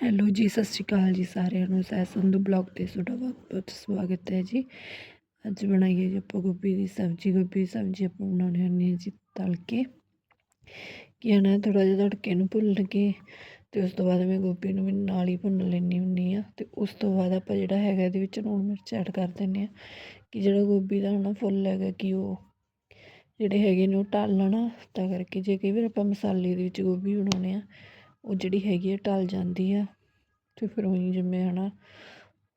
Hello ਜੀ, ਸਤਿ ਸ਼੍ਰੀ ਅਕਾਲ ਜੀ ਸਾਰਿਆਂ ਨੂੰ। ਸਹਿ ਸੰਧੂ ਬਲੌਗ ਤੇ ਤੁਹਾਡਾ ਬਹੁਤ ਬਹੁਤ ਸਵਾਗਤ ਹੈ ਜੀ। ਅੱਜ ਬਣਾਈਏ ਜੀ ਆਪਾਂ ਗੋਭੀ ਦੀ ਸਬਜ਼ੀ। ਗੋਭੀ ਦੀ ਸਬਜ਼ੀ ਆਪਾਂ ਬਣਾਉਣੀ ਹੁੰਦੀ ਹੈ ਜੀ ਤਲ ਕੇ ਕੀ ਹੈ ਨਾ ਥੋੜਾ ਜਿਹਾ ਤੜਕੇ ਨੂੰ ਭੁੰਨ ਕੇ ਤੇ ਉਸ ਤੋਂ ਬਾਅਦ ਮੈਂ ਗੋਭੀ ਨੂੰ ਵੀ ਨਾਲ ਹੀ ਭੁੰਨ ਲੈਣੀ ਹੁੰਦੀ ਆ ਤੇ ਉਸ ਤੋਂ ਬਾਅਦ ਆਪਾਂ ਜਿਹੜਾ ਹੈਗਾ ਇਹਦੇ ਵਿੱਚ ਲੂਣ ਮਿਰਚ ਐਡ ਕਰ ਦਿੰਦੇ ਆ ਕਿ ਜਿਹੜਾ ਗੋਭੀ ਦਾ ਨਾ ਫੁੱਲ ਹੈਗਾ ਕਿ ਉਹ ਜਿਹੜੇ ਹੈਗੇ ਨੇ ਉਹ ਢਲ ਲੈਣਾ ਤਾਂ ਕਰਕੇ ਜੇ ਕਈ ਵਾਰ ਆਪਾਂ ਮਸਾਲੇ ਦੇ ਵਿੱਚ ਗੋਭੀ ਬਣਾਉਣੇ ਆ ਉਹ ਜਿਹੜੀ ਹੈਗੀ ਆ, ਢਲ ਜਾਂਦੀ ਆ ਅਤੇ ਫਿਰ ਉਹੀ ਜਿਵੇਂ ਹੈ ਨਾ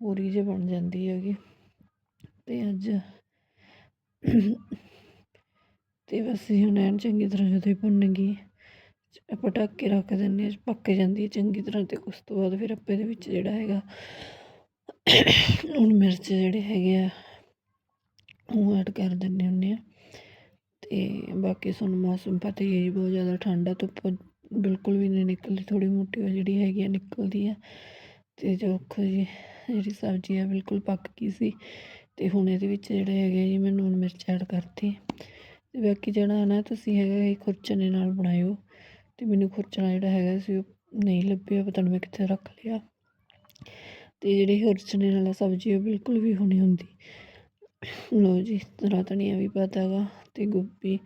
ਪੂਰੀ ਜਿਹੀ ਬਣ ਜਾਂਦੀ ਹੈਗੀ। ਅਤੇ ਅੱਜ ਅਤੇ ਬਸ ਇਹ ਹੁਣ ਐਨ ਚੰਗੀ ਤਰ੍ਹਾਂ ਜਦੋਂ ਇਹ ਭੁੰਨ ਗਈ, ਆਪਾਂ ਢੱਕ ਕੇ ਰੱਖ ਦਿੰਦੇ ਹਾਂ, ਪੱਕ ਜਾਂਦੀ ਹੈ ਚੰਗੀ ਤਰ੍ਹਾਂ ਅਤੇ ਉਸ ਤੋਂ ਬਾਅਦ ਫਿਰ ਆਪਾਂ ਇਹਦੇ ਵਿੱਚ ਜਿਹੜਾ ਹੈਗਾ ਹੁਣ ਮਿਰਚ ਜਿਹੜੇ ਹੈਗੇ ਆ, ਉਹ ਐਡ ਕਰ ਦਿੰਦੇ ਹੁੰਦੇ ਆ ਅਤੇ ਬਾਕੀ ਸਾਨੂੰ ਮੌਸਮ ਪਤਾ ਹੀ ਹੈ ਜੀ, ਬਹੁਤ ਜ਼ਿਆਦਾ ਠੰਡਾ ਧੁੱਪ ਬਿਲਕੁਲ ਵੀ ਨਹੀਂ ਨਿਕਲਦੀ ਥੋੜੀ ਮੋਟੀ ਉਹ ਜਿਹੜੀ ਹੈਗੀ ਆ ਨਿਕਲਦੀ ਆ। ਤੇ ਜੋ ਜੀ, ਜਿਹੜੀ ਸਬਜ਼ੀ ਆ ਬਿਲਕੁਲ ਪੱਕ ਗਈ ਸੀ। ਤੇ ਹੁਣ ਇਹਦੇ ਵਿੱਚ ਜਿਹੜੇ ਹੈਗੇ ਜੀ ਮੈਂ ਲੂਣ ਮਿਰਚ ਐਡ ਕਰਤੀ। ਤੇ ਬਾਕੀ ਜਿਹੜਾ ਹੈ ਨਾ ਤੁਸੀਂ ਹੈਗਾ ਇਹ ਖੁਰਚਣੇ ਨਾਲ ਬਣਾਇਓ। ਤੇ ਮੈਨੂੰ ਖੁਰਚਣਾ ਜਿਹੜਾ ਹੈਗਾ ਸੀ ਉਹ ਨਹੀਂ ਲੱਭਿਆ, ਪਤਾ ਨਹੀਂ ਮੈਂ ਕਿੱਥੇ ਰੱਖ ਲਿਆ। ਤੇ ਜਿਹੜੀ ਖੁਰਚਣੇ ਨਾਲ ਸਬਜ਼ੀ ਉਹ ਬਿਲਕੁਲ ਵੀ ਹੋਣੀ ਹੁੰਦੀ। ਲੋ ਜੀ, ਤਰਾ ਧਨੀਆ ਵੀ ਪਤਾਗਾ ਤੇ ਗੋਭੀ।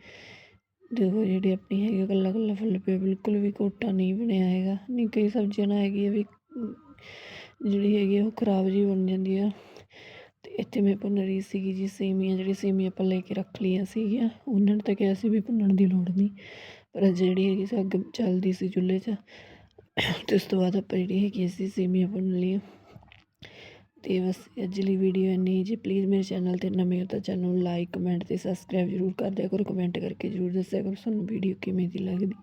ਦੇਖੋ ਜਿਹੜੀ ਆਪਣੀ ਹੈਗੀ ਇਕੱਲਾ ਇਕੱਲਾ ਫੁੱਲ ਪਿਆ, ਬਿਲਕੁਲ ਵੀ ਕੋਟਾ ਨਹੀਂ ਬਣਿਆ ਹੈਗਾ। ਨਹੀਂ, ਕਈ ਸਬਜ਼ੀਆਂ ਨਾਲ ਹੈਗੀ ਵੀ ਜਿਹੜੀ ਹੈਗੀ ਉਹ ਖਰਾਬ ਜੀ ਬਣ ਜਾਂਦੀ ਆ ਤੇ ਇੱਥੇ ਮੈਂ ਭੁੰਨ ਰਹੀ ਸੀਗੀ ਜੀ ਸੇਮੀਆਂ, ਜਿਹੜੀ ਸੇਮੀਆਂ ਆਪਾਂ ਲੈ ਕੇ ਰੱਖ ਲਈਆਂ ਸੀਗੀਆਂ, ਉਹਨਾਂ ਨੇ ਤਾਂ ਕਿਹਾ ਸੀ ਵੀ ਭੁੰਨਣ ਦੀ ਲੋੜ ਨਹੀਂ। ਪਰ ਜਿਹੜੀ ਹੈਗੀ ਸੀ ਅੱਗ ਚੱਲਦੀ ਸੀ ਚੁੱਲ੍ਹੇ 'ਚ, ਤੇ ਉਸ ਤੋਂ ਬਾਅਦ ਆਪਾਂ ਜਿਹੜੀ ਹੈਗੀ ਸੀ ਸੇਮੀਆਂ ਭੁੰਨ ਲਈਆਂ। ਅਤੇ ਬਸ ਅੱਜ ਲਈ ਵੀਡੀਓ ਇੰਨੀ ਜੀ। ਪਲੀਜ਼ ਮੇਰੇ ਚੈਨਲ ਤੇ ਨਵੇਂ ਹੋ ਤਾਂ ਚੈਨਲ ਨੂੰ ਲਾਈਕ ਕਮੈਂਟ ਅਤੇ ਸਬਸਕ੍ਰਾਈਬ ਜ਼ਰੂਰ ਕਰ ਦਿਆ ਕਰੋ। ਕਮੈਂਟ ਕਰਕੇ ਜ਼ਰੂਰ ਦੱਸਿਆ ਕਰੋ, ਤੁਹਾਨੂੰ ਵੀਡੀਓ ਕਿਵੇਂ ਦੀ ਲੱਗਦੀ।